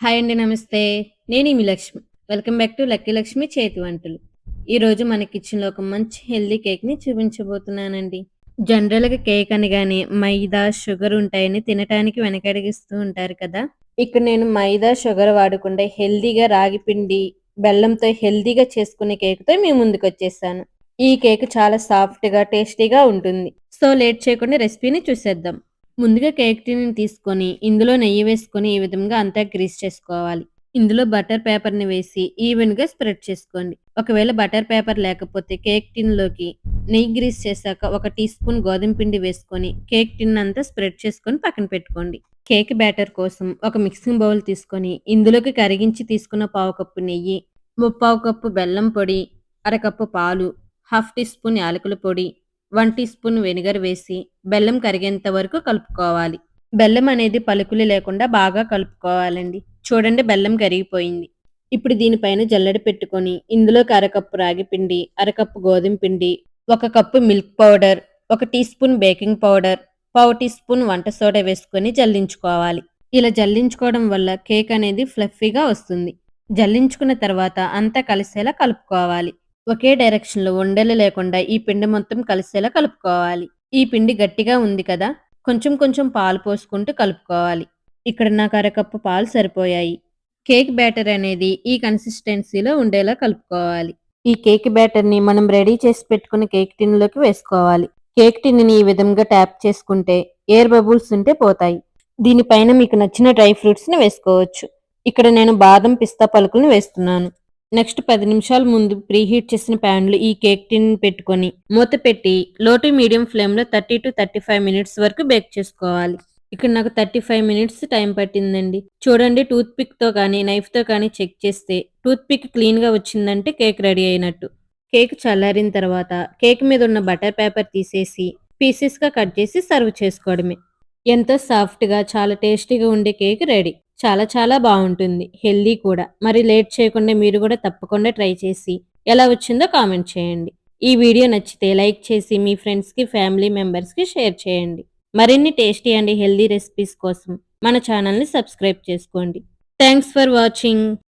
Hi అండి నమస్తే. నేను మీ Lakshmi. Welcome back to lucky Lakshmi చేతి వంటలు. ఈరోజు మన కిచెన్లో ఒక మంచి హెల్దీ కేక్ని చూపించబోతున్నానండి. జనరల్గా కేక్ అనగానే మైదా షుగర్ ఉంటాయని తినటానికి వెనకడిగిస్తూ ఉంటారు కదా. ఇక్కడ నేను మైదా షుగర్ వాడకుండా హెల్దీగా రాగి పిండి బెల్లంతో హెల్దీగా చేసుకునే కేక్తో మీ ముందుకు వచ్చేసాను ఈ కేక్ చాలా సాఫ్ట్గా టేస్టీగా ఉంటుంది. సో లేట్ చేయకుండా రెసిపీని చూసేద్దాం. ముందుగా కేక్ టీని తీసుకొని ఇందులో నెయ్యి వేసుకొని ఈ విధంగా అంతా గ్రీస్ చేసుకోవాలి. ఇందులో బటర్ పేపర్ని వేసి ఈవెన్గా స్ప్రెడ్ చేసుకోండి. ఒకవేళ బటర్ పేపర్ లేకపోతే కేక్ టిన్లోకి నెయ్యి గ్రీస్ చేశాక ఒక టీ స్పూన్ గోధుమ పిండి వేసుకొని కేక్ టిన్ అంతా స్ప్రెడ్ చేసుకొని పక్కన పెట్టుకోండి. కేక్ బ్యాటర్ కోసం ఒక మిక్సింగ్ బౌల్ తీసుకొని ఇందులోకి కరిగించి తీసుకున్న పావు కప్పు నెయ్యి ముప్పావు కప్పు బెల్లం పొడి అరకప్పు పాలు హాఫ్ టీ స్పూన్ యాలకుల పొడి వన్ టీ స్పూన్ వెనిగర్ వేసి బెల్లం కరిగేంత వరకు కలుపుకోవాలి. బెల్లం అనేది పలుకులు లేకుండా బాగా కలుపుకోవాలండి. చూడండి బెల్లం కరిగిపోయింది. ఇప్పుడు దీనిపైన జల్లెడ పెట్టుకొని ఇందులోకి అరకప్పు రాగి పిండి అరకప్పు గోధుమ పిండి ఒక కప్పు మిల్క్ పౌడర్ ఒక టీ స్పూన్ బేకింగ్ పౌడర్ పావు టీ స్పూన్ వంట సోడా వేసుకొని జల్లించుకోవాలి. ఇలా జల్లించుకోవడం వల్ల కేక్ అనేది ఫ్లఫీగా వస్తుంది. జల్లించుకున్న తర్వాత అంతా కలిసేలా కలుపుకోవాలి. ఒకే డైరెక్షన్లో ఉండలు లేకుండా ఈ పిండి మొత్తం కలిసేలా కలుపుకోవాలి. ఈ పిండి గట్టిగా ఉంది కదా కొంచెం కొంచెం పాలు పోసుకుంటూ కలుపుకోవాలి. ఇక్కడ నాకు అరకప్పు పాలు సరిపోయాయి. కేక్ బ్యాటర్ అనేది ఈ కన్సిస్టెన్సీలో ఉండేలా కలుపుకోవాలి. ఈ కేక్ బ్యాటర్ని మనం రెడీ చేసి పెట్టుకున్న కేక్ టిన్లోకి వేసుకోవాలి. కేక్ టిన్ని ఈ విధంగా ట్యాప్ చేసుకుంటే ఎయిర్ బబుల్స్ ఉంటే పోతాయి. దీనిపైన మీకు నచ్చిన డ్రై ఫ్రూట్స్ని వేసుకోవచ్చు. ఇక్కడ నేను బాదం పిస్తా పలుకులను వేస్తున్నాను. నెక్స్ట్ పది నిమిషాల ముందు ప్రీహీట్ చేసిన ప్యాన్లో ఈ కేక్ టిన్ పెట్టుకొని మూత పెట్టి లో టు మీడియం ఫ్లేమ్లో thirty to thirty five minutes వరకు బేక్ చేసుకోవాలి. ఇక్కడ నాకు థర్టీ ఫైవ్ మినిట్స్ టైం పట్టిందండి. చూడండి టూత్ పిక్తో కానీ నైఫ్తో కానీ చెక్ చేస్తే టూత్ పిక్ క్లీన్గా వచ్చిందంటే కేక్ రెడీ అయినట్టు. కేక్ చల్లారిన తర్వాత కేక్ మీద ఉన్న బటర్ పేపర్ తీసేసి పీసెస్గా కట్ చేసి సర్వ్ చేసుకోవడమే. ఎంతో సాఫ్ట్గా చాలా టేస్టీగా ఉండే కేక్ రెడీ. చాలా చాలా బాగుంటుంది. హెల్దీ కూడా. మరి లేట్ చేయకుండా మీరు కూడా తప్పకుండా ట్రై చేసి ఎలా వచ్చిందో కామెంట్ చేయండి. ఈ వీడియో నచ్చితే లైక్ చేసి మీ ఫ్రెండ్స్కి ఫ్యామిలీ మెంబర్స్కి షేర్ చేయండి. మరిన్ని టేస్టీ అండ్ హెల్దీ రెసిపీస్ కోసం మన ఛానల్ని సబ్స్క్రైబ్ చేసుకోండి. Thanks for watching.